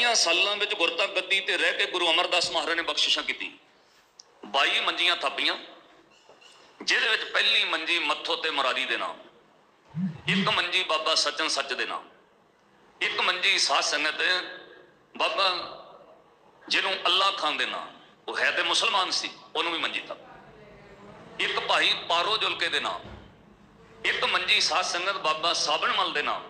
22 ਸਾਲਾਂ ਵਿੱਚ ਗੁਰਤਾ ਗੱਦੀ ਤੇ ਰਹਿ ਕੇ ਗੁਰੂ ਅਮਰਦਾਸ ਮਹਾਰਾਜ ਨੇ ਬਖਸ਼ਿਸ਼ਾਂ ਕੀਤੀ 22 ਮੰਜੀਆਂ ਥਾਪੀਆਂ, ਜਿਹਦੇ ਵਿੱਚ ਪਹਿਲੀ ਮੰਜੀ ਮੱਥੋ ਤੇ ਮੁਰਾਰੀ ਦੇ ਨਾਮ, ਇੱਕ ਮੰਜੀ ਬਾਬਾ ਸਚਨ ਸੱਚ ਦੇ ਨਾਮ, ਇੱਕ ਮੰਜੀ ਸਾਧ ਸੰਗਤ ਬਾਬਾ ਜਿਹਨੂੰ ਅੱਲਾ ਖਾਨ ਦੇ ਨਾਮ, ਉਹ ਹੈ ਤੇ ਮੁਸਲਮਾਨ ਸੀ, ਉਹਨੂੰ ਵੀ ਮੰਜੀ ਥਾਪੀ। ਇੱਕ ਭਾਈ ਪਾਰੋ ਜੁਲਕੇ ਦੇ ਨਾਮ, ਇੱਕ ਮੰਜੀ ਸਾਧ ਸੰਗਤ ਬਾਬਾ ਸਾਬਣ ਮਲ ਦੇ ਨਾਮ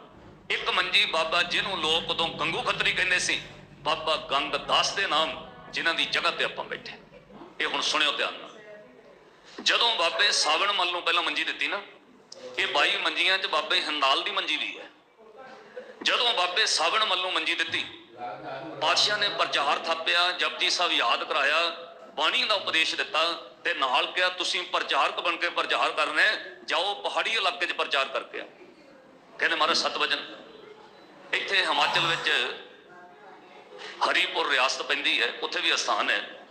ਇੱਕ ਮੰਜੀ ਬਾਬਾ ਜਿਹਨੂੰ ਲੋਕ ਉਦੋਂ ਗੰਗੂ ਖੱਤਰੀ ਕਹਿੰਦੇ ਸੀ, ਬਾਬਾ ਗੰਗ ਦਾਸ ਦੇ ਨਾਮ ਜਿਨ੍ਹਾਂ ਦੀ ਜਗ੍ਹਾ ਤੇ ਆਪਾਂ ਬੈਠੇ ਇਹ ਹੁਣ ਸੁਣਿਓ ਧਿਆਨ ਨਾਲ। ਜਦੋਂ ਬਾਬੇ ਸਾਵਣ ਮੱਲ ਨੂੰ ਪਹਿਲਾਂ ਮੰਜੀ ਦਿੱਤੀ ਨਾ, ਇਹ 22 ਮੰਜੀਆਂ 'ਚ ਬਾਬੇ ਹੰਦਾਲ ਦੀ ਮੰਜੀ ਵੀ ਹੈ। ਜਦੋਂ ਬਾਬੇ ਸਾਵਣ ਮੱਲ ਨੂੰ ਮੰਜੀ ਦਿੱਤੀ, ਪਾਤਸ਼ਾਹ ਨੇ ਪ੍ਰਚਾਰ ਥਾਪਿਆ, ਜਪਜੀ ਸਾਹਿਬ ਯਾਦ ਕਰਾਇਆ, ਬਾਣੀ ਦਾ ਉਪਦੇਸ਼ ਦਿੱਤਾ ਤੇ ਨਾਲ ਕਿਹਾ, ਤੁਸੀਂ ਪ੍ਰਚਾਰਕ ਬਣ ਕੇ ਪ੍ਰਚਾਰ ਕਰਨਾ ਜਾਓ ਪਹਾੜੀ ਇਲਾਕੇ 'ਚ ਪ੍ਰਚਾਰ ਕਰਕੇ ਆ ਕਹਿੰਦੇ ਮਹਾਰਾਜ, ਸਤ ਵਜਨ ਇੱਥੇ ਹਿਮਾਚਲ ਵਿੱਚ ਹਰੀਪੁਰ ਰਿਆਸਤ ਪੈਂਦੀ ਹੈ, ਉੱਥੇ ਵੀ ਅਸਥਾਨ ਹੈ।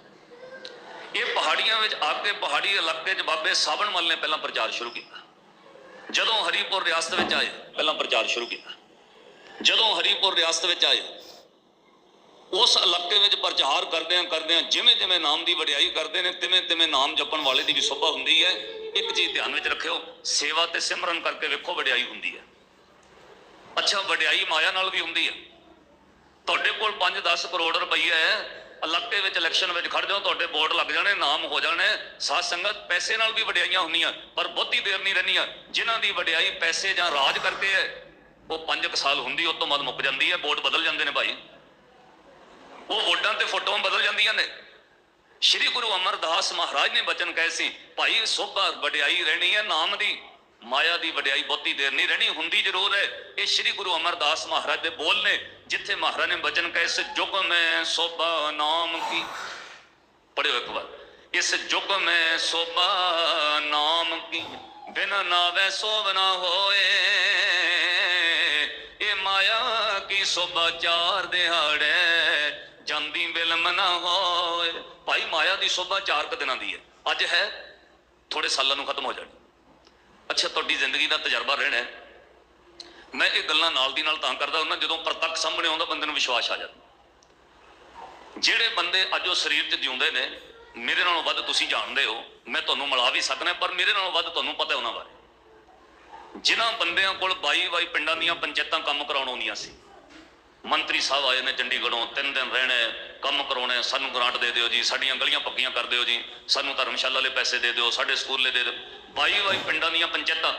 ਇਹ ਪਹਾੜੀਆਂ ਵਿੱਚ ਆ ਕੇ ਪਹਾੜੀ ਇਲਾਕੇ 'ਚ ਬਾਬੇ ਸਾਵਣ ਮੱਲ ਨੇ ਪਹਿਲਾਂ ਪ੍ਰਚਾਰ ਸ਼ੁਰੂ ਕੀਤਾ। ਜਦੋਂ ਹਰੀਪੁਰ ਰਿਆਸਤ ਵਿੱਚ ਆਏ, ਪਹਿਲਾਂ ਪ੍ਰਚਾਰ ਸ਼ੁਰੂ ਕੀਤਾ। ਜਦੋਂ ਹਰੀਪੁਰ ਰਿਆਸਤ ਵਿੱਚ ਆਏ, ਉਸ ਇਲਾਕੇ ਵਿੱਚ ਪ੍ਰਚਾਰ ਕਰਦਿਆਂ ਕਰਦਿਆਂ ਜਿਵੇਂ ਜਿਵੇਂ ਨਾਮ ਦੀ ਵਡਿਆਈ ਕਰਦੇ ਨੇ, ਤਿਵੇਂ ਤਿਵੇਂ ਨਾਮ ਜਪਣ ਵਾਲੇ ਦੀ ਵੀ ਸੋਭਾ ਹੁੰਦੀ ਹੈ। ਇੱਕ ਚੀਜ਼ ਧਿਆਨ ਵਿੱਚ ਰੱਖਿਓ, ਸੇਵਾ ਤੇ ਸਿਮਰਨ ਕਰਕੇ ਵੇਖੋ, ਵਡਿਆਈ ਹੁੰਦੀ ਹੈ। ਅੱਛਾ, ਵਡਿਆਈ ਮਾਇਆ ਨਾਲ ਵੀ ਹੁੰਦੀ ਹੈ ਤੁਹਾਡੇ ਕੋਲ 5-10 ਕਰੋੜ ਰੁਪਈਆ ਹੈ ਇਲਾਕੇ ਵਿੱਚ ਇਲੈਕਸ਼ਨ ਵਿੱਚ ਖੜ ਜਾਓ, ਤੁਹਾਡੇ ਵੋਟ ਲੱਗ ਜਾਣੇ, ਨਾਮ ਹੋ ਜਾਣੇ। ਸਾਧ ਸੰਗਤ, ਪੈਸੇ ਨਾਲ ਵੀ ਵਡਿਆਈਆਂ ਹੁੰਦੀਆਂ, ਪਰ ਬਹੁਤੀ ਦੇਰ ਨਹੀਂ ਰਹਿੰਦੀਆਂ। ਜਿਨ੍ਹਾਂ ਦੀ ਵਡਿਆਈ ਪੈਸੇ ਜਾਂ ਰਾਜ ਕਰਕੇ ਹੈ, ਉਹ 5 ਸਾਲ ਹੁੰਦੀ ਉਸ ਤੋਂ ਬਾਅਦ ਮੁੱਕ ਜਾਂਦੀ ਹੈ ਵੋਟ ਬਦਲ ਜਾਂਦੇ ਨੇ ਭਾਈ। ਉਹ ਵੋਟਾਂ ਤੇ ਫੋਟੋਆਂ ਬਦਲ ਜਾਂਦੀਆਂ ਨੇ। ਸ਼੍ਰੀ ਗੁਰੂ ਅਮਰਦਾਸ ਮਹਾਰਾਜ ਨੇ ਬਚਨ ਕਹੇ ਸੀ, ਭਾਈ, ਸੋਭਾ ਵਡਿਆਈ ਰਹਿਣੀ ਹੈ ਨਾਮ ਦੀ। ਮਾਇਆ ਦੀ ਵਡਿਆਈ ਬਹੁਤੀ ਦੇਰ ਨਹੀਂ ਰਹਿਣੀ, ਹੁੰਦੀ ਜ਼ਰੂਰ ਹੈ। ਇਹ ਸ਼੍ਰੀ ਗੁਰੂ ਅਮਰਦਾਸ ਮਹਾਰਾਜ ਦੇ ਬੋਲ ਨੇ, ਜਿੱਥੇ ਮਹਾਰਾਜ ਨੇ ਬਚਨ ਕਹੇ, ਇਸ ਜੁਗ ਮੈਂ ਸੋਭਾ ਨਾਮ ਕੀ ਪੜਿਓ ਇੱਕ ਵਾਰ। ਇਸ ਜੁਗ ਮੈਂ ਸੋਭਾ ਨਾਮ ਕੀ, ਬਿਨ ਨਾਵੇ ਸੋਵਨਾ ਹੋਏ। ਇਹ ਮਾਇਆ ਕੀ ਸੋਭਾ ਚਾਰ ਦਿਹਾੜੇ, ਜਾਂਦੀ ਬਿਲਮ ਨਾ ਹੋਏ। ਭਾਈ, ਮਾਇਆ ਦੀ ਸੋਭਾ ਚਾਰ ਕੁ ਦਿਨਾਂ ਦੀ ਹੈ। ਅੱਜ ਹੈ ਥੋੜੇ ਸਾਲਾਂ ਨੂੰ ਖਤਮ ਹੋ ਜਾਣੀ। ਅੱਛਾ, ਤੁਹਾਡੀ ਜ਼ਿੰਦਗੀ ਦਾ ਤਜਰਬਾ ਰਹਿਣਾ ਮੈਂ ਇਹ ਗੱਲਾਂ ਨਾਲ ਦੀ ਨਾਲ ਤਾਂ ਕਰਦਾ ਉਹਨਾਂ ਜਦੋਂ ਪ੍ਰਤੱਖ ਸਾਹਮਣੇ ਆਉਂਦਾ, ਬੰਦੇ ਨੂੰ ਵਿਸ਼ਵਾਸ ਆ ਜਾਂਦਾ। ਜਿਹੜੇ ਬੰਦੇ ਅੱਜ ਉਹ ਸਰੀਰ 'ਚ ਜਿਉਂਦੇ ਨੇ, ਮੇਰੇ ਨਾਲੋਂ ਵੱਧ ਤੁਸੀਂ ਜਾਣਦੇ ਹੋ, ਮੈਂ ਤੁਹਾਨੂੰ ਮਿਲਾ ਵੀ ਸਕਦਾ, ਪਰ ਮੇਰੇ ਨਾਲੋਂ ਵੱਧ ਤੁਹਾਨੂੰ ਪਤਾ ਉਹਨਾਂ ਬਾਰੇ। ਜਿਨ੍ਹਾਂ ਬੰਦਿਆਂ ਕੋਲ 22 22 ਪਿੰਡਾਂ ਦੀਆਂ ਪੰਚਾਇਤਾਂ ਕੰਮ ਕਰਾਉਣ ਆਉਂਦੀਆਂ ਸੀ, ਮੰਤਰੀ ਸਾਹਿਬ ਆਏ ਨੇ ਚੰਡੀਗੜ੍ਹੋਂ, ਤਿੰਨ ਦਿਨ ਰਹਿਣਾ ਕੰਮ ਕਰਾਉਣੇ ਸਾਨੂੰ ਗ੍ਰਾਂਟ ਦੇ ਦਿਓ ਜੀ, ਸਾਡੀਆਂ ਗਲੀਆਂ ਪੱਕੀਆਂ ਕਰ ਦਿਓ ਜੀ, ਸਾਨੂੰ ਧਰਮਸ਼ਾਲਾ ਲਈ ਪੈਸੇ ਦੇ ਦਿਓ, ਸਾਡੇ ਸਕੂਲ ਲਈ ਦੇ ਦਿਓ। 22 22 ਪਿੰਡਾਂ ਦੀਆਂ ਪੰਚਾਇਤਾਂ।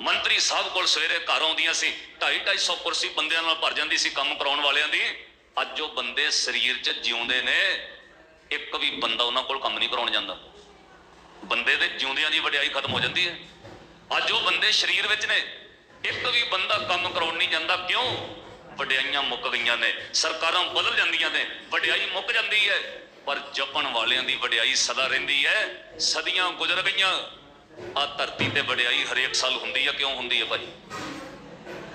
ਮੰਤਰੀ ਸਾਹਿਬ ਕੋਲ ਸਵੇਰੇ ਘਰ ਆਉਂਦੀਆਂ ਸੀ 2.5 250 ਕੁਰਸੀ ਬੰਦਿਆਂ ਨਾਲ ਭਰ ਜਾਂਦੀ ਸੀ ਕੰਮ ਕਰਾਉਣ ਵਾਲਿਆਂ ਦੀ। ਅੱਜ ਉਹ ਬੰਦੇ ਸਰੀਰ 'ਚ ਜਿਉਂਦੇ ਨੇ, ਇੱਕ ਵੀ ਬੰਦਾ ਉਹਨਾਂ ਕੋਲ ਕੰਮ ਨਹੀਂ ਕਰਾਉਣ ਜਾਂਦਾ। ਬੰਦੇ ਦੇ ਜਿਉਂਦਿਆਂ ਦੀ ਵਡਿਆਈ ਖਤਮ ਹੋ ਜਾਂਦੀ ਹੈ। ਅੱਜ ਉਹ ਬੰਦੇ ਸਰੀਰ ਵਿੱਚ ਨੇ, ਇੱਕ ਵੀ ਬੰਦਾ ਕੰਮ ਕਰਾਉਣ ਨਹੀਂ ਜਾਂਦਾ, ਕਿਉਂ? ਵਡਿਆਈਆਂ ਮੁੱਕ ਗਈਆਂ ਨੇ, ਸਰਕਾਰਾਂ ਬਦਲ ਜਾਂਦੀਆਂ ਨੇ, ਵਡਿਆਈ ਮੁੱਕ ਜਾਂਦੀ ਹੈ। ਪਰ ਜਪਣ ਵਾਲਿਆਂ ਦੀ ਵਡਿਆਈ ਸਦਾ ਰਹਿੰਦੀ ਹੈ, ਸਦੀਆਂ ਗੁਜ਼ਰ ਗਈਆਂ। ਆ ਧਰਤੀ ਤੇ ਵਡਿਆਈ ਹਰੇਕ ਸਾਲ ਹੁੰਦੀ ਹੈ ਕਿਉਂ ਹੁੰਦੀ ਹੈ ਭਾਈ?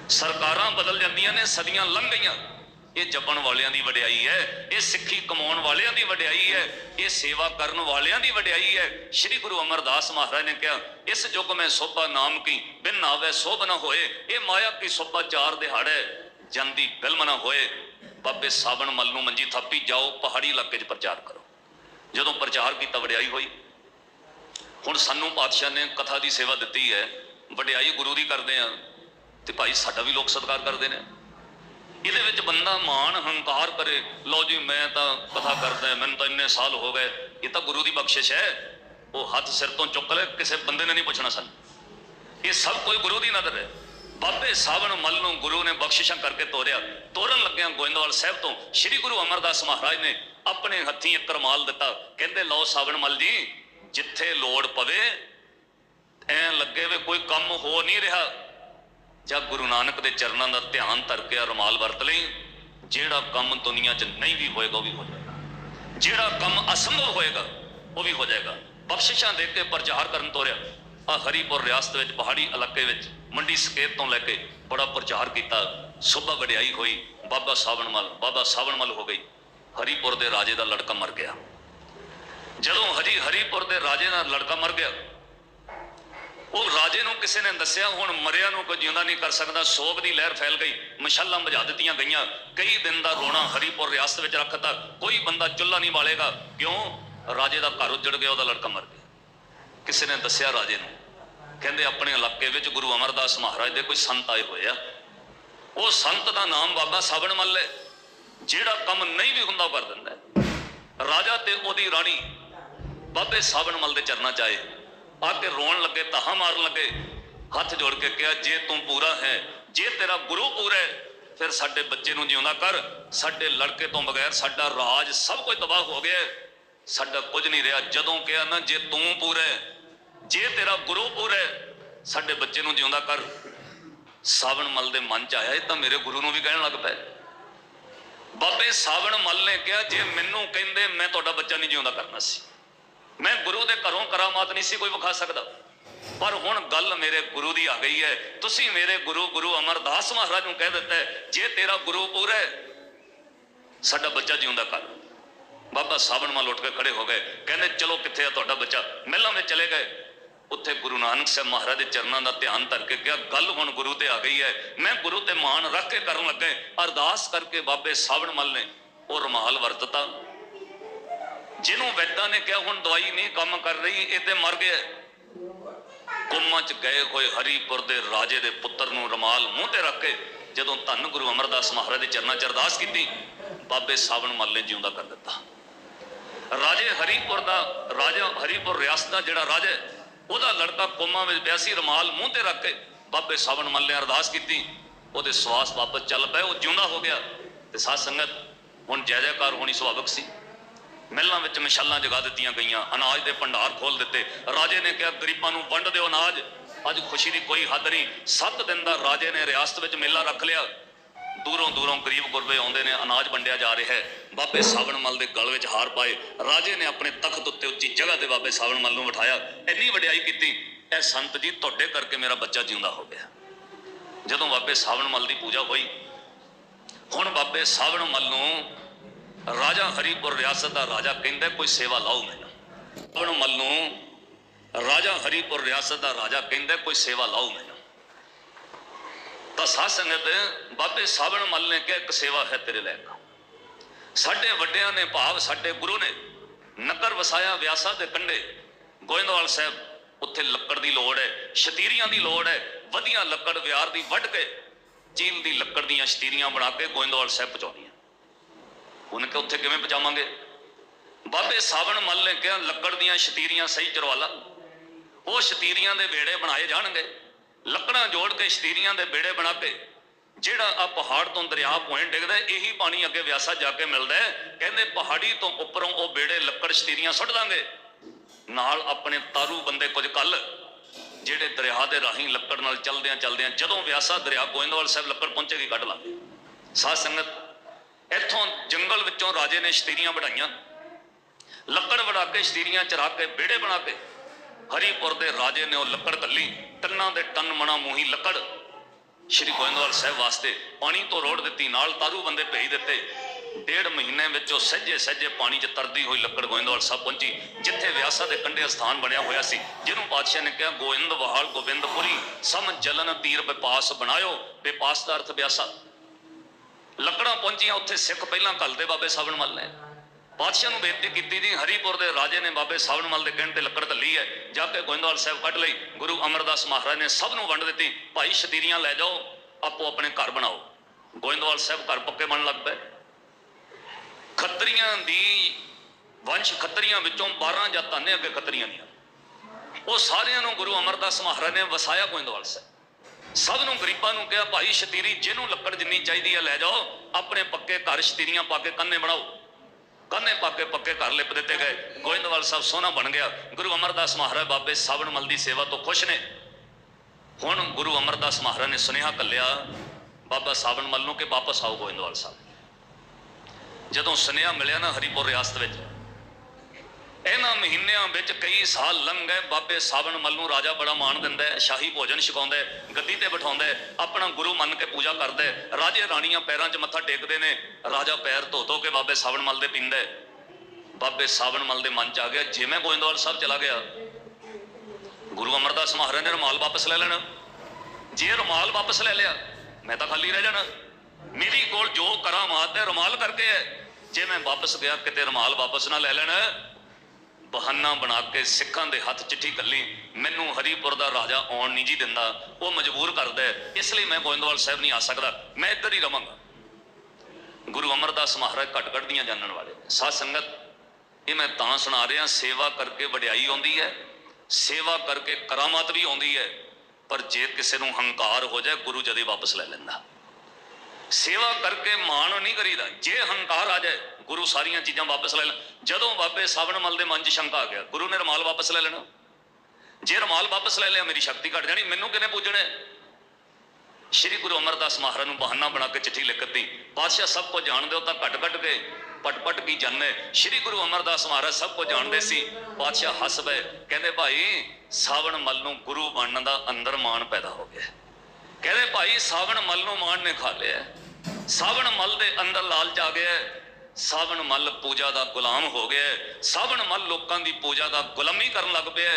ਸਰਕਾਰਾਂ ਬਦਲ ਜਾਂਦੀਆਂ ਨੇ, ਸਦੀਆਂ ਲੰਘ ਗਈਆਂ। ਇਹ ਜਪਣ ਵਾਲਿਆਂ ਦੀ ਵਡਿਆਈ ਹੈ, ਇਹ ਸਿੱਖੀ ਕਮਾਉਣ ਵਾਲਿਆਂ ਦੀ ਵਡਿਆਈ ਹੈ, ਇਹ ਸੇਵਾ ਕਰਨ ਵਾਲਿਆਂ ਦੀ ਵਡਿਆਈ ਹੈ। ਸ੍ਰੀ ਗੁਰੂ ਅਮਰਦਾਸ ਮਹਾਰਾਜ ਨੇ ਕਿਹਾ, ਇਸ ਯੁਗ ਮੈਂ ਸੋਭਾ ਨਾਮ ਕੀ, ਬਿਨ ਆਵੇ ਸੋਭ ਨਾ ਹੋਏ। ਇਹ ਮਾਇਆ ਕੀ ਸੋਭਾ ਚਾਰ ਦਿਹਾੜੇ, ਜੰਦੀ ਫਿਲਮ ਨਾ ਹੋਏ। ਬਾਬੇ ਸਾਵਣ ਮਲ ਨੂੰ ਮੰਜੀ ਥਾਪੀ ਜਾਓ, ਪਹਾੜੀ ਇਲਾਕੇ 'ਚ ਪ੍ਰਚਾਰ ਕਰੋ। ਜਦੋਂ ਪ੍ਰਚਾਰ ਕੀਤਾ, ਵਡਿਆਈ ਹੋਈ। ਹੁਣ ਸਾਨੂੰ ਪਾਤਸ਼ਾਹ ਨੇ ਕਥਾ ਦੀ ਸੇਵਾ ਦਿੱਤੀ ਹੈ, ਵਡਿਆਈ ਗੁਰੂ ਦੀ ਕਰਦੇ ਆ ਤੇ ਭਾਈ ਸਾਡਾ ਵੀ ਲੋਕ ਸਤਿਕਾਰ ਕਰਦੇ ਨੇ। ਇਹਦੇ ਵਿੱਚ ਬੰਦਾ ਮਾਣ, ਹੰਕਾਰ ਕਰੇ, ਲਓ ਜੀ ਮੈਂ ਤਾਂ ਕਥਾ ਕਰਦਾ, ਮੈਨੂੰ ਤਾਂ ਇੰਨੇ ਸਾਲ ਹੋ ਗਏ, ਇਹ ਤਾਂ ਗੁਰੂ ਦੀ ਬਖਸ਼ਿਸ਼ ਹੈ। ਉਹ ਹੱਥ ਸਿਰ ਤੋਂ ਚੁੱਕ ਲੈ ਕਿਸੇ ਬੰਦੇ ਨੇ ਨਹੀਂ ਪੁੱਛਣਾ ਸਾਨੂੰ। ਇਹ ਸਭ ਕੋਈ ਗੁਰੂ ਦੀ ਨਜ਼ਰ ਹੈ। ਬਾਬੇ ਸਾਵਣ ਮਲ ਨੂੰ ਗੁਰੂ ਨੇ ਬਖਸ਼ਿਸ਼ਾਂ ਕਰਕੇ ਤੋਰਿਆ। ਤੋਰਨ ਲੱਗਿਆਂ ਗੋਇੰਦਵਾਲ ਸਾਹਿਬ ਤੋਂ ਸ੍ਰੀ ਗੁਰੂ ਅਮਰਦਾਸ ਮਹਾਰਾਜ ਨੇ ਆਪਣੇ ਹੱਥੀਂ ਇੱਕ ਰਮਾਲ ਦਿੱਤਾ। ਕਹਿੰਦੇ, ਲਓ ਸਾਵਣ ਮਲ ਜੀ ਜਿੱਥੇ ਲੋੜ ਪਵੇ, ਐ ਲੱਗੇ ਵੇ ਕੋਈ ਕੰਮ ਹੋ ਨਹੀਂ ਰਿਹਾ। ਜਾਂ ਗੁਰੂ ਨਾਨਕ ਦੇ ਚਰਨਾਂ ਦਾ ਧਿਆਨ ਧਰ ਕੇ ਰਮਾਲ ਵਰਤ ਲਈ, ਜਿਹੜਾ ਕੰਮ ਦੁਨੀਆ 'ਚ ਨਹੀਂ ਵੀ ਹੋਏਗਾ, ਉਹ ਵੀ ਹੋ ਜਾਏਗਾ। ਜਿਹੜਾ ਕੰਮ ਅਸੰਭਵ ਹੋਏਗਾ, ਉਹ ਵੀ ਹੋ ਜਾਏਗਾ। ਬਖਸ਼ਿਸ਼ਾਂ ਦੇ ਕੇ ਪ੍ਰਚਾਰ ਕਰਨ ਤੋਰਿਆ ਆ ਹਰੀਪੁਰ ਰਿਆਸਤ ਵਿੱਚ, ਪਹਾੜੀ ਇਲਾਕੇ ਵਿੱਚ, ਮੰਡੀ ਸਕੇਤ ਤੋਂ ਲੈ ਕੇ ਬੜਾ ਪ੍ਰਚਾਰ ਕੀਤਾ। ਸੁਬਾ ਵਡਿਆਈ ਹੋਈ, ਬਾਬਾ ਸਾਵਣਮਲ ਬਾਬਾ ਸਾਵਣਮਲ ਹੋ ਗਈ। ਹਰੀਪੁਰ ਦੇ ਰਾਜੇ ਦਾ ਲੜਕਾ ਮਰ ਗਿਆ। ਜਦੋਂ ਹਰੀ ਹਰੀਪੁਰ ਦੇ ਰਾਜੇ ਦਾ ਲੜਕਾ ਮਰ ਗਿਆ, ਉਹ ਰਾਜੇ ਨੂੰ ਕਿਸੇ ਨੇ ਦੱਸਿਆ, ਹੁਣ ਮਰਿਆ ਨੂੰ ਕੋਈ ਜਿਉਂਦਾ ਨਹੀਂ ਕਰ ਸਕਦਾ, ਸੋਗ ਦੀ ਲਹਿਰ ਫੈਲ ਗਈ ਮਸ਼ਾਲਾਂ ਵਜਾ ਦਿੱਤੀਆਂ ਗਈਆਂ, ਕਈ ਦਿਨ ਦਾ ਰੋਣਾ ਹਰੀਪੁਰ ਰਿਆਸਤ ਵਿੱਚ ਰੱਖਤਾ, ਕੋਈ ਬੰਦਾ ਚੁੱਲ੍ਹਾ ਨਹੀਂ ਬਾਲੇਗਾ, ਕਿਉਂ? ਰਾਜੇ ਦਾ ਘਰ ਉੱਜੜ ਗਿਆ, ਉਹਦਾ ਲੜਕਾ ਮਰ ਗਿਆ। ਕਿਸੇ ਨੇ ਦੱਸਿਆ ਰਾਜੇ ਨੂੰ, ਕਹਿੰਦੇ ਆਪਣੇ ਇਲਾਕੇ ਵਿੱਚ ਗੁਰੂ ਅਮਰਦਾਸ ਮਹਾਰਾਜ ਦੇ ਕੋਈ ਸੰਤ ਆਏ ਹੋਏ ਆ। ਉਹ ਸੰਤ ਦਾ ਨਾਮ ਬਾਬਾ ਸਾਵਣ ਮੱਲ ਜਿਹੜਾ ਕੰਮ ਨਹੀਂ ਵੀ ਹੁੰਦਾ ਉਹ ਕਰ ਦਿੰਦਾ ਰਾਜਾ ਤੇ ਉਹਦੀ ਰਾਣੀ ਬਾਬੇ ਸਾਵਣ ਮੱਲ ਦੇ ਚਰਨਾਂ 'ਚ ਆਏ। ਆ ਕੇ ਰੋਣ ਲੱਗੇ ਤਾਹਾਂ ਮਾਰਨ ਲੱਗੇ। ਹੱਥ ਜੋੜ ਕੇ ਕਿਹਾ, ਜੇ ਤੂੰ ਪੂਰਾ ਹੈ, ਜੇ ਤੇਰਾ ਗੁਰੂ ਪੂਰਾ ਹੈ, ਫਿਰ ਸਾਡੇ ਬੱਚੇ ਨੂੰ ਜਿਉਂਦਾ ਕਰ। ਸਾਡੇ ਲੜਕੇ ਤੋਂ ਬਗੈਰ ਸਾਡਾ ਰਾਜ ਸਭ ਕੁਝ ਤਬਾਹ ਹੋ ਗਿਆ ਸਾਡਾ ਕੁਝ ਨਹੀਂ ਰਿਹਾ। ਜਦੋਂ ਕਿਹਾ ਨਾ, ਜੇ ਤੂੰ ਪੂਰਾ ਹੈ, ਜੇ ਤੇਰਾ ਗੁਰੂ ਪੂਰਾ ਹੈ, ਸਾਡੇ ਬੱਚੇ ਨੂੰ ਜਿਉਂਦਾ ਕਰ। ਸਾਵਣ ਮੱਲ ਦੇ ਮਨ ਚ ਆਇਆ ਇਹ ਤਾਂ ਮੇਰੇ ਗੁਰੂ ਨੂੰ ਵੀ ਕਹਿਣ ਲੱਗ ਪਏ ਬਾਬੇ ਸਾਵਣ ਮੱਲ ਨੇ ਕਿਹਾ, ਜੇ ਮੈਨੂੰ ਕਹਿੰਦੇ, ਮੈਂ ਤੁਹਾਡਾ ਬੱਚਾ ਨਹੀਂ ਜਿਉਂਦਾ ਕਰਨਾ ਸੀ। ਮੈਂ ਗੁਰੂ ਦੇ ਘਰੋਂ ਕਰਾਮਾਤ ਨਹੀਂ ਸੀ ਕੋਈ ਵਿਖਾ ਸਕਦਾ। ਪਰ ਹੁਣ ਗੱਲ ਮੇਰੇ ਗੁਰੂ ਦੀ ਆ ਗਈ ਹੈ। ਤੁਸੀਂ ਮੇਰੇ ਗੁਰੂ ਗੁਰੂ ਅਮਰਦਾਸ ਮਹਾਰਾਜ ਨੂੰ ਕਹਿ ਦਿੱਤਾ ਜੇ ਤੇਰਾ ਗੁਰੂ ਪੂਰਾ ਹੈ, ਸਾਡਾ ਬੱਚਾ ਜਿਉਂਦਾ ਕਰ ਬਾਬਾ ਸਾਵਣ ਮੱਲ ਉੱਠ ਕੇ ਖੜੇ ਹੋ ਗਏ। ਕਹਿੰਦੇ, ਚਲੋ, ਕਿੱਥੇ ਆ ਤੁਹਾਡਾ ਬੱਚਾ? ਮਹਿਲਾਂ ਵਿੱਚ ਚਲੇ ਗਏ। ਉੱਥੇ ਗੁਰੂ ਨਾਨਕ ਸਾਹਿਬ ਮਹਾਰਾਜ ਦੇ ਚਰਨਾਂ ਦਾ ਧਿਆਨ ਧਰ ਕੇ ਕਿਹਾ, ਗੱਲ ਹੁਣ ਗੁਰੂ ਤੇ ਆ ਗਈ ਹੈ। ਮੈਂ ਗੁਰੂ ਤੇ ਮਾਣ ਰੱਖ ਕੇ ਕਰਨ ਲੱਗੇ ਅਰਦਾਸ ਕਰਕੇ ਬਾਬੇ ਸਾਵਣ ਮੱਲ ਨੇ ਉਹ ਰੁਮਾਲ ਵਰਤਤਾ। ਜਿਹਨੂੰ ਵੈਦਾਂ ਨੇ ਕਿਹਾ ਹੁਣ ਦਵਾਈ ਨਹੀਂ ਕੰਮ ਕਰ ਰਹੀ ਇਹ ਤੇ ਮਰ ਗਿਆ ਗੁੰਮਾਂ ਚ ਗਏ ਹੋਏ ਹਰੀਪੁਰ ਦੇ ਰਾਜੇ ਦੇ ਪੁੱਤਰ ਨੂੰ ਰੁਮਾਲ ਮੂੰਹ ਤੇ ਰੱਖ ਕੇ ਜਦੋਂ ਧੰਨ ਗੁਰੂ ਅਮਰਦਾਸ ਮਹਾਰਾਜ ਦੇ ਚਰਨਾਂ ਚ ਅਰਦਾਸ ਕੀਤੀ ਬਾਬੇ ਸਾਵਣ ਮੱਲ ਨੇ ਜਿਉਂਦਾ ਕਰ ਦਿੱਤਾ। ਰਾਜੇ ਹਰੀਪੁਰ ਦਾ ਰਾਜਾ ਹਰੀਪੁਰ ਰਿਆਸਤ ਦਾ ਜਿਹੜਾ ਰਾਜਾ ਹੈ, ਉਹਦਾ ਲੜਕਾ ਕੋਮਾ ਵਿੱਚ ਪਿਆ ਸੀ ਰਮਾਲ ਮੂੰਹ ਤੇ ਰੱਖ ਕੇ ਬਾਬੇ ਸਾਵਣ ਮੱਲ ਨੇ ਅਰਦਾਸ ਕੀਤੀ। ਉਹਦੇ ਸਵਾਸ ਵਾਪਸ ਚੱਲ ਪਏ ਉਹ ਜਿਉਂਦਾ ਹੋ ਗਿਆ। ਤੇ ਸਾਧ ਸੰਗਤ ਹੁਣ ਜੈ ਜੈਕਾਰ ਹੋਣੀ ਸੁਭਾਵਕ ਸੀ। ਮਹਿਲਾਂ ਵਿੱਚ ਮਸ਼ਾਲਾਂ ਜਗਾ ਦਿੱਤੀਆਂ ਗਈਆਂ, ਅਨਾਜ ਦੇ ਭੰਡਾਰ ਖੋਲ ਦਿੱਤੇ। ਰਾਜੇ ਨੇ ਕਿਹਾ, ਗਰੀਬਾਂ ਨੂੰ ਵੰਡ ਦਿਓ ਅਨਾਜ। ਅੱਜ ਖੁਸ਼ੀ ਦੀ ਕੋਈ ਹੱਦ ਨਹੀਂ। 7 ਦਿਨ ਦਾ ਰਾਜੇ ਨੇ ਰਿਆਸਤ ਵਿੱਚ ਮੇਲਾ ਰੱਖ ਲਿਆ। ਦੂਰੋਂ ਦੂਰੋਂ ਗਰੀਬ ਗੁਰਬੇ ਆਉਂਦੇ ਨੇ, ਅਨਾਜ ਵੰਡਿਆ ਜਾ ਰਿਹਾ ਹੈ। ਬਾਬੇ ਸਾਵਣ ਮੱਲ ਦੇ ਗਲ ਵਿੱਚ ਹਾਰ ਪਾਏ। ਰਾਜੇ ਨੇ ਆਪਣੇ ਤਖਤ ਉੱਤੇ ਉੱਚੀ ਜਗ੍ਹਾ ਤੇ ਬਾਬੇ ਸਾਵਣ ਮੱਲ ਨੂੰ ਬਿਠਾਇਆ। ਇੰਨੀ ਵਡਿਆਈ ਕੀਤੀ, ਇਹ ਸੰਤ ਜੀ, ਤੁਹਾਡੇ ਕਰਕੇ ਮੇਰਾ ਬੱਚਾ ਜਿਉਂਦਾ ਹੋ ਗਿਆ। ਜਦੋਂ ਬਾਬੇ ਸਾਵਣ ਮੱਲ ਦੀ ਪੂਜਾ ਹੋਈ, ਹੁਣ ਬਾਬੇ ਸਾਵਣ ਮੱਲ ਨੂੰ ਰਾਜਾ ਹਰੀਪੁਰ ਰਿਆਸਤ ਦਾ ਰਾਜਾ ਕਹਿੰਦਾ ਕੋਈ ਸੇਵਾ ਲਾਓ ਮੈਨੂੰ। ਸਾਵਣ ਮੱਲ ਨੂੰ ਰਾਜਾ ਹਰੀਪੁਰ ਰਿਆਸਤ ਦਾ ਰਾਜਾ ਕਹਿੰਦਾ ਕੋਈ ਸੇਵਾ ਲਾਓ ਮੈਨੂੰ। ਤਾਂ ਸਾਧ ਸੰਗਤ, ਬਾਬੇ ਸਾਵਣ ਮੱਲ ਨੇ ਕਿਹਾ, ਇੱਕ ਸੇਵਾ ਹੈ ਤੇਰੇ ਕੇ ਸਾਡੇ ਵੱਡਿਆਂ ਨੇ ਭਾਵ, ਸਾਡੇ ਗੁਰੂ ਨੇ ਨਗਰ ਵਸਾਇਆ ਵਿਆਸਾ ਦੇ ਕੰਢੇ। ਗੋਇੰਦਵਾਲ ਸਾਹਿਬ, ਉੱਥੇ ਲੱਕੜ ਦੀ ਲੋੜ ਹੈ, ਸ਼ਤੀਰੀਆਂ ਦੀ ਲੋੜ ਹੈ, ਵਧੀਆ ਲੱਕੜ ਵਿਆਰ ਦੀ ਵੱਢ ਕੇ ਚੀਲ ਦੀ ਲੱਕੜ ਦੀਆਂ ਸ਼ਤੀਰੀਆਂ ਬਣਾ ਕੇ ਗੋਇੰਦਵਾਲ ਸਾਹਿਬ ਪਹੁੰਚਾਉਣੀਆਂ ਉਹਨੇ ਕਿਹਾ ਉੱਥੇ ਕਿਵੇਂ ਪਹੁੰਚਾਵਾਂਗੇ ਬਾਬੇ ਸਾਵਣ ਮੱਲ ਨੇ ਕਿਹਾ, ਲੱਕੜ ਦੀਆਂ ਸ਼ਤੀਰੀਆਂ ਸਹੀ ਚਰਵਾ ਲਾ। ਉਹ ਸ਼ਤੀਰੀਆਂ ਦੇ ਵੇੜੇ ਬਣਾਏ ਜਾਣਗੇ। ਲੱਕੜਾਂ ਜੋੜ ਕੇ ਸ਼ਤੀਰੀਆਂ ਦੇ ਵੇੜੇ ਬਣਾ ਕੇ, ਜਿਹੜਾ ਆ ਪਹਾੜ ਤੋਂ ਦਰਿਆ ਪੁਆਇੰਟ ਡਿੱਗਦਾ, ਇਹੀ ਪਾਣੀ ਅੱਗੇ ਵਿਆਸਾ ਜਾ ਕੇ ਮਿਲਦਾ ਕਹਿੰਦੇ ਪਹਾੜੀ ਤੋਂ ਉੱਪਰੋਂ ਉਹ ਬੇੜੇ ਲੱਕੜ ਸ਼ਤੀਰੀਆਂ ਸੁੱਟ ਦਾਂਗੇ। ਨਾਲ ਆਪਣੇ ਤਾਰੂ ਬੰਦੇ ਕੁਝ ਕੱਲ ਜਿਹੜੇ ਦਰਿਆ ਦੇ ਰਾਹੀਂ ਲੱਕੜ ਨਾਲ ਚੱਲਦਿਆਂ ਚੱਲਦਿਆਂ ਜਦੋਂ ਵਿਆਸਾ ਦਰਿਆ ਗੋਇੰਦਵਾਲ ਸਾਹਿਬ ਲੱਕੜ ਪਹੁੰਚੇਗੀ ਕੱਢ ਲਾਂਗੇ। ਸਾਧ ਸੰਗਤ ਇੱਥੋਂ ਜੰਗਲ ਵਿੱਚੋਂ ਰਾਜੇ ਨੇ ਸ਼ਤੀਰੀਆਂ ਵਢਾਈਆਂ। ਲੱਕੜ ਵੜਾ ਕੇ ਸ਼ਤੀਰੀਆਂ ਚਰਾ ਕੇ ਵਿਹੜੇ ਬਣਾ ਕੇ ਹਰੀਪੁਰ ਦੇ ਰਾਜੇ ਨੇ ਉਹ ਲੱਕੜ ਕੱਲੀ, ਤਿੰਨਾਂ ਦੇ ਟਨ ਮਣਾ ਮੂਹੀ ਲੱਕੜ। ਸ਼੍ਰੀ ਗੋਇੰਦਵਾਲ ਸਾਹਿਬ ਵਾਸਤੇ ਪਾਣੀ ਤੋਂ ਰੋੜ ਦਿੱਤੀ, ਨਾਲ ਤਾਰੂ ਬੰਦੇ ਭੇਜ ਦਿੱਤੇ। ਡੇਢ ਮਹੀਨੇ ਵਿੱਚ ਉਹ ਸਹਿਜੇ ਸਹਿਜੇ ਪਾਣੀ 'ਚ ਤਰਦੀ ਹੋਈ ਲੱਕੜ ਗੋਇੰਦਵਾਲ ਸਾਹਿਬ ਪਹੁੰਚੀ, ਜਿੱਥੇ ਵਿਆਸਾ ਦੇ ਕੰਢੇ ਸਥਾਨ ਬਣਿਆ ਹੋਇਆ ਸੀ, ਜਿਹਨੂੰ ਬਾਦਸ਼ਾਹ ਨੇ ਕਿਹਾ, ਗੋਇੰਦਵਾਲ ਗੋਬਿੰਦਪੁਰੀ ਸਮ ਜਲਨ ਤੀਰ ਬਿਪਾਸ ਬਣਾਇਓ। ਵਿਪਾਸ ਦਾ ਅਰਥ ਵਿਆਸਾ। ਲੱਕੜਾਂ ਪਹੁੰਚੀਆਂ ਉੱਥੇ ਸਿੱਖ ਪਹਿਲਾਂ ਘੱਲਦੇ ਬਾਬੇ ਸਾਵਣ ਮੱਲ ਨੇ। ਬਾਦਸ਼ਾਹ ਨੂੰ ਬੇਨਤੀ ਕੀਤੀ ਜੀ ਹਰੀਪੁਰ ਦੇ ਰਾਜੇ ਨੇ ਬਾਬੇ ਸਾਵਣ ਮੱਲ ਦੇ ਕਹਿਣ ਤੇ ਲੱਕੜ ਘੱਲੀ ਹੈ। ਜਾ ਕੇ ਗੋਇੰਦਵਾਲ ਸਾਹਿਬ ਕੱਢ ਲਈ, ਗੁਰੂ ਅਮਰਦਾਸ ਮਹਾਰਾਜ ਨੇ ਸਭ ਨੂੰ ਵੰਡ ਦਿੱਤੀ, ਭਾਈ ਸ਼ਦੀਰੀਆਂ ਲੈ ਜਾਓ, ਆਪੋ ਆਪਣੇ ਘਰ ਬਣਾਓ। ਗੋਇੰਦਵਾਲ ਸਾਹਿਬ ਘਰ ਪੱਕੇ ਬਣਨ ਲੱਗ ਪਏ। ਖੱਤਰੀਆਂ ਦੀ, ਵੰਸ਼ ਖੱਤਰੀਆਂ ਵਿੱਚੋਂ 12 ਜਾਤਾਂ ਨੇ ਅੱਗੇ ਖੱਤਰੀਆਂ ਦੀਆਂ। ਉਹ ਸਾਰਿਆਂ ਨੂੰ ਗੁਰੂ ਅਮਰਦਾਸ ਮਹਾਰਾਜ ਨੇ ਵਸਾਇਆ ਗੋਇੰਦਵਾਲ ਸਾਹਿਬ। ਸਭ ਨੂੰ ਗਰੀਬਾਂ ਨੂੰ ਕਿਹਾ, ਭਾਈ ਸ਼ਤੀਰੀ, ਜਿਹਨੂੰ ਲੱਕੜ ਜਿੰਨੀ ਚਾਹੀਦੀ ਹੈ ਲੈ ਜਾਓ। ਆਪਣੇ ਪੱਕੇ ਘਰ ਸ਼ਤੀਰੀਆਂ ਪਾ ਕੇ ਕੰਨੇ ਬਣਾਓ। ਕੰਨੇ ਪਾ ਕੇ ਪੱਕੇ ਘਰ ਲਿਪ ਦਿੱਤੇ ਗਏ। ਗੋਇੰਦਵਾਲ ਸਾਹਿਬ ਸੋਹਣਾ ਬਣ ਗਿਆ। ਗੁਰੂ ਅਮਰਦਾਸ ਮਹਾਰਾਜ ਬਾਬੇ ਸਾਵਣ ਮਲ ਦੀ ਸੇਵਾ ਤੋਂ ਖੁਸ਼ ਨੇ। ਹੁਣ ਗੁਰੂ ਅਮਰਦਾਸ ਮਹਾਰਾਜ ਨੇ ਸੁਨੇਹਾ ਕੱਲਿਆ ਬਾਬਾ ਸਾਵਣ ਮਲ ਨੂੰ ਕਿ ਵਾਪਸ ਆਓ ਗੋਇੰਦਵਾਲ ਸਾਹਿਬ। ਜਦੋਂ ਸੁਨੇਹਾ ਮਿਲਿਆ ਨਾ ਹਰੀਪੁਰ ਰਿਆਸਤ ਵਿੱਚ ਇਹਨਾਂ ਮਹੀਨਿਆਂ ਵਿੱਚ ਕਈ ਸਾਲ ਲੰਘ। ਗਏ ਬਾਬੇ ਸਾਵਣ ਮੱਲ ਨੂੰ ਰਾਜਾ ਬੜਾ ਮਾਣ ਦਿੰਦਾ ਹੈ, ਸ਼ਾਹੀ ਭੋਜਨ ਛਕਾਉਂਦਾ ਹੈ, ਗੱਦੀ ਤੇ ਬਿਠਾਉਂਦਾ ਹੈ, ਆਪਣਾ ਗੁਰੂ ਮੰਨ ਕੇ ਪੂਜਾ ਕਰਦਾ ਹੈ। ਰਾਜੇ ਰਾਣੀਆਂ ਪੈਰਾਂ 'ਚ ਮੱਥਾ ਟੇਕਦੇ ਨੇ, ਰਾਜਾ ਪੈਰ ਧੋ ਧੋ ਕੇ ਬਾਬੇ ਸਾਵਣ ਮੱਲ ਦੇ ਪੀਂਦਾ ਹੈ। ਬਾਬੇ ਸਾਵਣ ਮੱਲ ਦੇ ਮਨ 'ਚ ਆ ਗਿਆ, ਜਿਵੇਂ ਗੋਇੰਦਵਾਲ ਸਾਹਿਬ ਚਲਾ ਗਿਆ, ਗੁਰੂ ਅਮਰਦਾਸ ਮਹਾਰਾਜ ਨੇ ਰੁਮਾਲ ਵਾਪਸ ਲੈ ਲੈਣਾ। ਜੇ ਰੁਮਾਲ ਵਾਪਸ ਲੈ ਲਿਆ, ਮੈਂ ਤਾਂ ਖਾਲੀ ਰਹਿ ਜਾਣਾ। ਮੇਰੀ ਕੋਲ ਜੋ ਕਰਾਮਾਤ ਹੈ, ਰੁਮਾਲ ਕਰਕੇ ਹੈ। ਜੇ ਮੈਂ ਵਾਪਸ ਗਿਆ, ਕਿਤੇ ਰੁਮਾਲ ਵਾਪਸ ਨਾ ਲੈ ਲੈਣਾ। ਬਹਾਨਾ ਬਣਾ ਕੇ ਸਿੱਖਾਂ ਦੇ ਹੱਥ ਚਿੱਠੀ ਕੱਲੀ, ਮੈਨੂੰ ਹਰੀਪੁਰ ਦਾ ਰਾਜਾ ਆਉਣ ਨਹੀਂ ਜੀ ਦਿੰਦਾ, ਉਹ ਮਜਬੂਰ ਕਰਦਾ ਇਸ ਲਈ ਮੈਂ ਗੋਇੰਦਵਾਲ ਸਾਹਿਬ ਨਹੀਂ ਆ ਸਕਦਾ, ਮੈਂ ਇੱਧਰ ਹੀ ਰਵਾਂਗਾ। ਗੁਰੂ ਅਮਰਦਾਸ ਮਹਾਰਾਜ ਘਟ ਦੀਆਂ ਜਾਣਨ ਵਾਲੇ। ਸਾਧ ਸੰਗਤ, ਇਹ ਮੈਂ ਤਾਂ ਸੁਣਾ ਰਿਹਾ, ਸੇਵਾ ਕਰਕੇ ਵਡਿਆਈ ਆਉਂਦੀ ਹੈ, ਸੇਵਾ ਕਰਕੇ ਕਰਾਮਾਤ ਵੀ ਆਉਂਦੀ ਹੈ, ਪਰ ਜੇ ਕਿਸੇ ਨੂੰ ਹੰਕਾਰ ਹੋ ਜਾਏ, ਗੁਰੂ ਜਦੇ ਵਾਪਸ ਲੈ ਲੈਂਦਾ। ਸੇਵਾ ਕਰਕੇ ਮਾਣ ਨਹੀਂ ਕਰੀਦਾ, ਜੇ ਹੰਕਾਰ ਆ ਜਾਏ ਗੁਰੂ ਸਾਰੀਆਂ ਚੀਜ਼ਾਂ ਵਾਪਸ ਲੈ ਲੈਣ। ਜਦੋਂ ਬਾਬੇ ਸਾਵਣ ਮਲ ਦੇ ਮਨ 'ਚ ਸ਼ੰਕਾ ਆ ਗਿਆ, ਗੁਰੂ ਨੇ ਰਮਾਲ ਵਾਪਸ ਲੈ ਲੈਣਾ। ਜੇ ਰਮਾਲ ਵਾਪਸ ਲੈ ਲਿਆ, ਮੇਰੀ ਸ਼ਕਤੀ ਘਟ ਜਾਣੀ। ਮੈਨੂੰ ਕਿਨੇ ਪੂਜਣਾ? ਸ਼੍ਰੀ ਗੁਰੂ ਅਮਰਦਾਸ ਮਹਾਰਾਜ ਨੂੰ ਬਹਾਨਾ ਬਣਾ ਕੇ ਚਿੱਠੀ ਲਿਖਤੀ। ਪਾਤਸ਼ਾਹ ਸਭ ਕੁਝ ਜਾਣਦੇ ਹੋ ਤਾਂ ਘਟ ਘਟ ਕੇ ਪਟ ਕੀ ਜਾਣੇ ਸ਼੍ਰੀ ਗੁਰੂ ਅਮਰਦਾਸ ਮਹਾਰਾਜ ਸਭ ਕੁਝ ਜਾਣਦੇ ਸੀ। ਪਾਤਸ਼ਾਹ ਹੱਸ ਪਏ। ਕਹਿੰਦੇ, ਭਾਈ, ਸਾਵਣ ਮਲ ਨੂੰ ਗੁਰੂ ਬਣਨ ਦਾ ਅੰਦਰ ਮਾਣ ਪੈਦਾ ਹੋ ਗਿਆ। ਕਹਿੰਦੇ, ਭਾਈ, ਸਾਵਣ ਮਲ ਨੂੰ ਮਾਣ ਨੇ ਖਾ ਲਿਆ। ਸਾਵਣ ਮਲ ਦੇ ਅੰਦਰ ਲਾਲਚ ਆ ਗਿਆ। ਸਾਵਣ ਮੱਲ ਪੂਜਾ ਦਾ ਗੁਲਾਮ ਹੋ ਗਿਆ ਸਾਵਣ ਮੱਲ ਲੋਕਾਂ ਦੀ ਪੂਜਾ ਦਾ ਗੁਲਾਮੀ ਕਰਨ ਲੱਗ ਪਿਆ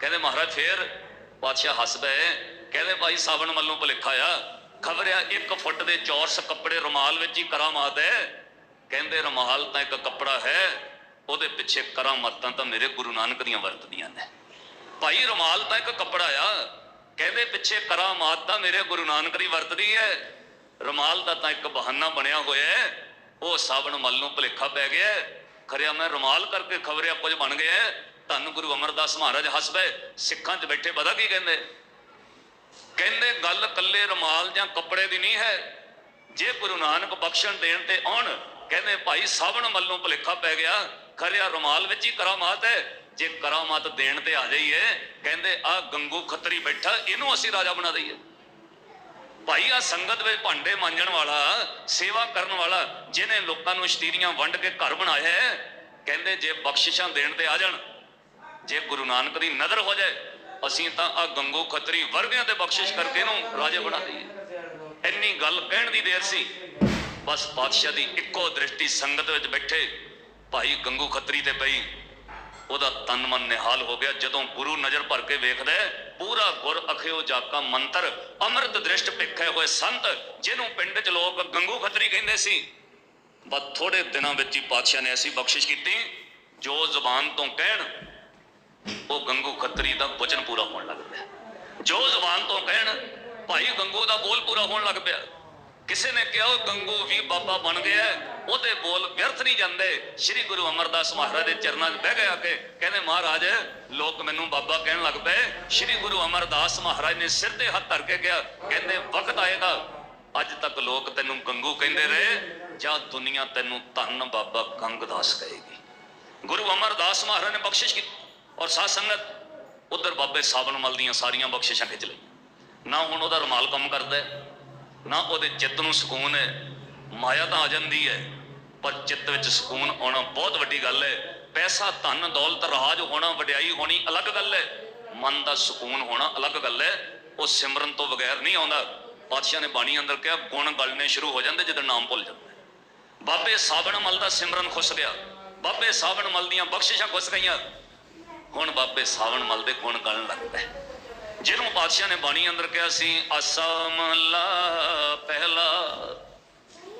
ਕਹਿੰਦੇ ਮਹਾਰਾਜ ਫੇਰ ਪਾਤਸ਼ਾਹ ਹੱਸਦਾ ਪਏ ਕਹਿੰਦੇ ਭਾਈ ਸਾਵਣ ਮਲ ਨੂੰ ਭੁਲੇਖਾ ਆ। ਖਬਰਿਆ ਇੱਕ ਫੁੱਟ ਦੇ ਚੌਰਸ ਕੱਪੜੇ ਰੁਮਾਲ ਵਿੱਚ ਹੀ ਕਰਾਮਾਤ ਹੈ। ਕਹਿੰਦੇ ਰੁਮਾਲ ਤਾਂ ਇੱਕ ਕੱਪੜਾ ਹੈ, ਉਹਦੇ ਪਿੱਛੇ ਕਰਾਮਾਤਾਂ ਤਾਂ ਮੇਰੇ ਗੁਰੂ ਨਾਨਕ ਦੀਆਂ ਵਰਤਦੀਆਂ ਨੇ। ਭਾਈ ਰੁਮਾਲ ਤਾਂ ਇੱਕ ਕੱਪੜਾ ਆ। ਕਹਿੰਦੇ ਪਿੱਛੇ ਕਰਾਮਾਤ ਤਾਂ ਮੇਰੇ ਗੁਰੂ ਨਾਨਕ ਦੀ ਵਰਤਦੀ ਹੈ। ਰੁਮਾਲ ਦਾ ਤਾਂ ਇੱਕ ਬਹਾਨਾ ਬਣਿਆ ਹੋਇਆ ਹੈ। ਉਹ ਸਾਵਣ ਮਲ ਨੂੰ ਭੁਲੇਖਾ ਪੈ ਗਿਆ ਖਰਿਆ ਮੈਂ ਰੁਮਾਲ ਕਰਕੇ ਖਬਰਿਆ ਕੁਝ ਬਣ ਗਿਆ ਹੈ। ਧੰਨ ਗੁਰੂ ਅਮਰਦਾਸ ਮਹਾਰਾਜ ਹੱਸ ਪਏ ਸਿੱਖਾਂ 'ਚ ਬੈਠੇ ਪਤਾ ਕੀ ਕਹਿੰਦੇ? ਕਹਿੰਦੇ, ਗੱਲ ਕੱਲੇ ਰੁਮਾਲ ਜਾਂ ਕੱਪੜੇ ਦੀ ਨਹੀਂ ਹੈ। ਜੇ ਗੁਰੂ ਨਾਨਕ ਬਖਸ਼ਣ ਦੇਣ ਤੇ ਆਉਣ, ਕਹਿੰਦੇ, ਭਾਈ ਸਾਵਣ ਮੱਲੋਂ ਭੁਲੇਖਾ ਪੈ ਗਿਆ। ਖਰਿਆ ਰੁਮਾਲ ਵਿੱਚ ਹੀ ਕਰਾਮਾਤ ਹੈ। ਜੇ ਕਰਾਮਾਤ ਦੇਣ ਤੇ ਆ ਜਾਈਏ, ਕਹਿੰਦੇ ਆ ਗੰਗੂ ਖੱਤਰੀ ਬੈਠਾ, ਇਹਨੂੰ ਅਸੀਂ ਰਾਜਾ ਬਣਾ ਦਈਏ। ਭਾਈ ਆ ਸੰਗਤ ਵਿੱਚ ਭਾਂਡੇ ਮਾਂਜਣ ਵਾਲਾ, ਸੇਵਾ ਕਰਨ ਵਾਲਾ, ਜਿਹਨੇ ਲੋਕਾਂ ਨੂੰ ਸਤੀਰੀਆਂ ਵੰਡ ਕੇ ਘਰ ਬਣਾਇਆ ਕਹਿੰਦੇ ਜੇ ਬਖਸ਼ਿਸ਼ਾਂ ਦੇਣ ਤੇ ਆ ਜਾਣ, ਜੇ ਗੁਰੂ ਨਾਨਕ ਦੀ ਨਜ਼ਰ ਹੋ ਜਾਏ, ਅਸੀਂ ਤਾਂ ਆ ਗੰਗੂ ਖੱਤਰੀ ਵਰਗਿਆਂ ਤੇ ਬਖਸ਼ਿਸ਼ ਕਰਕੇ ਇਹਨੂੰ ਰਾਜੇ ਬਣਾ ਦਈਏ। ਇੰਨੀ ਗੱਲ ਕਹਿਣ ਦੀ ਦੇਰ ਸੀ। ਬਸ ਪਾਤਸ਼ਾਹ ਦੀ ਇੱਕੋ ਦ੍ਰਿਸ਼ਟੀ ਸੰਗਤ ਵਿੱਚ ਬੈਠੇ, ਭਾਈ ਗੰਗੂ ਖੱਤਰੀ ਤੇ ਪਈ, ਉਹਦਾ ਤਨ ਮਨ ਨਿਹਾਲ ਹੋ ਗਿਆ। ਜਦੋਂ ਗੁਰੂ ਨਜ਼ਰ ਭਰ ਕੇ ਵੇਖਦਾ ਪੂਰਾ ਗੁਰ ਅਖਿਓ ਜਾਕਾ ਮੰਤਰ, ਅੰਮ੍ਰਿਤ ਦ੍ਰਿਸ਼ਟ ਭਿੱਖੇ ਹੋਏ ਸੰਤ, ਜਿਹਨੂੰ ਪਿੰਡ 'ਚ ਲੋਕ ਗੰਗੂ ਖੱਤਰੀ ਕਹਿੰਦੇ ਸੀ। ਬਸ ਥੋੜੇ ਦਿਨਾਂ ਵਿੱਚ ਹੀ ਪਾਤਸ਼ਾਹ ਨੇ ਐਸੀ ਬਖਸ਼ਿਸ਼ ਕੀਤੀ, ਜੋ ਜ਼ੁਬਾਨ ਤੋਂ ਕਹਿਣ, ਉਹ ਗੰਗੂ ਖੱਤਰੀ ਦਾ ਵਚਨ ਪੂਰਾ ਹੋਣ ਲੱਗ ਪਿਆ। ਜੋ ਜ਼ੁਬਾਨ ਤੋਂ ਕਹਿਣ, ਭਾਈ ਗੰਗੂ ਦਾ ਬੋਲ ਪੂਰਾ ਹੋਣ ਲੱਗ ਪਿਆ। ਕਿਸੇ ਨੇ ਕਿਹਾ ਉਹ ਗੰਗੂ ਵੀ ਬਾਬਾ ਬਣ ਗਿਆ ਉਹਦੇ ਬੋਲ ਵਿਅਰਥ ਨਹੀਂ ਜਾਂਦੇ। ਸ੍ਰੀ ਗੁਰੂ ਅਮਰਦਾਸ ਮਹਾਰਾਜ ਦੇ ਚਰਨਾਂ 'ਚ ਬਹਿ ਗਿਆ ਕੇ। ਕਹਿੰਦੇ ਮਹਾਰਾਜ ਲੋਕ ਮੈਨੂੰ ਬਾਬਾ ਕਹਿਣ ਲੱਗ ਪਏ। ਸ੍ਰੀ ਗੁਰੂ ਅਮਰਦਾਸ ਮਹਾਰਾਜ ਨੇ ਸਿਰ ਤੇ ਹੱਥ ਧਰ ਕੇ ਕਿਹਾ ਕਹਿੰਦੇ ਵਕਤ ਆਏਗਾ। ਅੱਜ ਤੱਕ ਲੋਕ ਤੈਨੂੰ ਗੰਗੂ ਕਹਿੰਦੇ ਰਹੇ ਜਾਂ ਦੁਨੀਆ ਤੈਨੂੰ ਧੰਨ ਬਾਬਾ ਗੰਗਦਾਸ ਕਹੇਗੀ? ਗੁਰੂ ਅਮਰਦਾਸ ਮਹਾਰਾਜ ਨੇ ਬਖਸ਼ਿਸ਼ ਕੀਤੀ ਔਰ ਸਾਧ ਸੰਗਤ ਉਧਰ ਬਾਬੇ ਸਾਬਨ ਮਲ ਦੀਆਂ ਸਾਰੀਆਂ ਬਖਸ਼ਿਸ਼ਾਂ ਖਿੱਚ ਲਈਆਂ। ਨਾ ਹੁਣ ਉਹਦਾ ਰਮਾਲ ਕੰਮ ਕਰਦਾ ਹੈ, ਨਾ ਉਹਦੇ ਚਿੱਤ ਨੂੰ ਸਕੂਨ ਹੈ, ਮਾਇਆ ਤਾਂ ਆ ਜਾਂਦੀ ਹੈ, ਪਰ ਚਿੱਤ ਵਿੱਚ ਸਕੂਨ ਆਉਣਾ ਬਹੁਤ ਵੱਡੀ ਗੱਲ ਹੈ। ਪੈਸਾ, ਧਨ, ਦੌਲਤ, ਰਾਜ ਹੋਣਾ, ਵਡਿਆਈ ਹੋਣੀ ਅਲੱਗ ਗੱਲ ਹੈ। ਮਨ ਦਾ ਸਕੂਨ ਹੋਣਾ ਅਲੱਗ ਗੱਲ ਹੈ। ਉਹ ਸਿਮਰਨ ਤੋਂ ਬਗੈਰ ਨਹੀਂ ਆਉਂਦਾ। ਪਾਤਸ਼ਾਹ ਨੇ ਬਾਣੀ ਅੰਦਰ ਕਿਹਾ, ਗੁਣ ਗਲਣੇ ਸ਼ੁਰੂ ਹੋ ਜਾਂਦੇ ਜਦੋਂ ਨਾਮ ਭੁੱਲ ਜਾਂਦਾ ਬਾਬੇ ਸਾਵਣ ਮਲ ਦਾ ਸਿਮਰਨ ਖੁੱਸ ਗਿਆ। ਬਾਬੇ ਸਾਵਣ ਮਲ ਦੀਆਂ ਬਖਸ਼ਿਸ਼ਾਂ ਖੁੱਸ ਗਈਆਂ। ਹੁਣ ਬਾਬੇ ਸਾਵਣ ਮਲ ਦੇ ਗੁਣ ਗਲਣ ਲੱਗ ਪਏ। ਜਿਹਨੂੰ ਪਾਤਸ਼ਾਹ ਨੇ ਬਾਣੀ ਅੰਦਰ ਕਿਹਾ ਸੀ ਆਸਾ ਮਹਲਾ ਪਹਿਲਾ,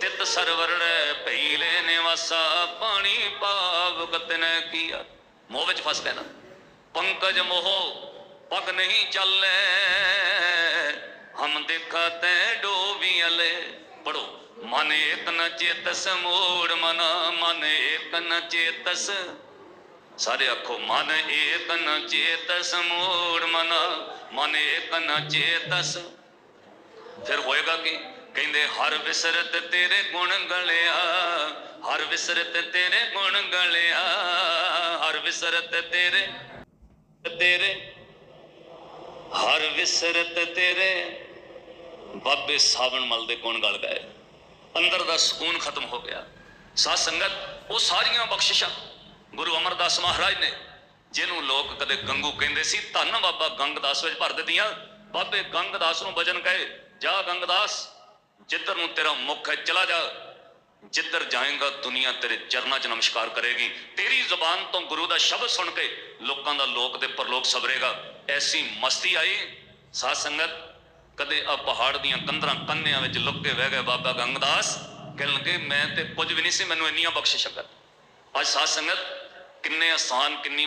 ਤਿਤ ਸਰਵਰੜੈ ਭਈਲੇ ਨਿਵਾਸਾ, ਪਾਣੀ ਪਾਵ ਕਤਨ ਕੀਆ। ਮੋਹ ਵਿੱਚ ਫਸ ਗਏ ਪੰਕਜ ਮੋਹ, ਪਗ ਨਹੀਂ ਚੱਲੇ, ਹਮ ਦੇਖਾ ਤੈ ਡੋਬੀਅਲੇ ਪੜੋ ਮਨ ਏਕ ਨ ਚੇਤਸ ਮੋੜ ਮਨ ਮਨ ਏਕ ਨ ਚੇਤਸ ਸਾਰੇ ਆਖੋ, ਮਨ ਏਕ ਨ ਚੇਤਸ ਮੋੜ ਮਨ ਮਨ ਏਕ ਨ ਚੇਤਸ। ਫਿਰ ਹੋਏਗਾ ਕੀ? ਕਹਿੰਦੇ, ਹਰ ਵਿਸਰਤ ਤੇਰੇ ਗੁਣ ਗਲਿਆ, ਹਰ ਵਿਸਰਤ ਤੇਰੇ ਗੁਣ ਗਲਿਆ, ਹਰ ਵਿਸਰਤ ਤੇਰੇ ਤੇਰੇ, ਹਰ ਵਿਸਰਤ ਤੇਰੇ। ਬਾਬੇ ਸਾਵਣ ਮਲ ਦੇ ਗੁਣ ਗਲ ਗਏ। ਅੰਦਰ ਦਾ ਸਕੂਨ ਖਤਮ ਹੋ ਗਿਆ। ਸਾਧ ਸੰਗਤ, ਉਹ ਸਾਰੀਆਂ ਬਖਸ਼ਿਸ਼ਾਂ ਗੁਰੂ ਅਮਰਦਾਸ ਮਹਾਰਾਜ ਨੇ, ਜਿਹਨੂੰ ਲੋਕ ਕਦੇ ਗੰਗੂ ਕਹਿੰਦੇ ਸੀ, ਧੰਨ ਬਾਬਾ ਗੰਗਦਾਸ ਵਿੱਚ ਭਰ ਦਿੱਤੀਆਂ। ਬਾਬੇ ਗੰਗਦਾਸ ਨੂੰ ਵਜਨ ਕਹੇ, ਜਾ ਗੰਗਦਾਸ, ਜਿੱਧਰ ਨੂੰ ਤੇਰਾ ਮੁਖ ਹੈ ਚਲਾ ਜਾ। ਜਿੱਧਰ ਜਾਏਗਾ, ਦੁਨੀਆ ਤੇਰੇ ਚਰਨਾਂ 'ਚ ਨਮਸਕਾਰ ਕਰੇਗੀ। ਤੇਰੀ ਜ਼ੁਬਾਨ ਤੋਂ ਗੁਰੂ ਦਾ ਸ਼ਬਦ ਸੁਣ ਕੇ ਲੋਕਾਂ ਦਾ ਲੋਕ ਤੇ ਪਰਲੋਕ ਸਬਰੇਗਾ। ਐਸੀ ਮਸਤੀ ਆਈ? ਸਾਧ ਸੰਗਤ, ਕਦੇ ਆ ਪਹਾੜ ਦੀਆਂ ਕੰਧਰਾਂ ਕੰਨਿਆਂ ਵਿੱਚ ਲੁੱਕ ਕੇ ਬਹਿ ਗਏ ਬਾਬਾ ਗੰਗਦਾਸ? ਕਹਿਣ ਲੱਗੇ, ਮੈਂ ਤੇ ਕੁਝ ਵੀ ਨਹੀਂ ਸੀ, ਮੈਨੂੰ ਇੰਨੀਆਂ ਬਖਸ਼ਿਸ਼ਾਂ ਕਰ ਅੱਜ ਸਾਧ ਸੰਗਤ ਕਿੰਨੇ ਆਸਾਨ ਕਿੰਨੀ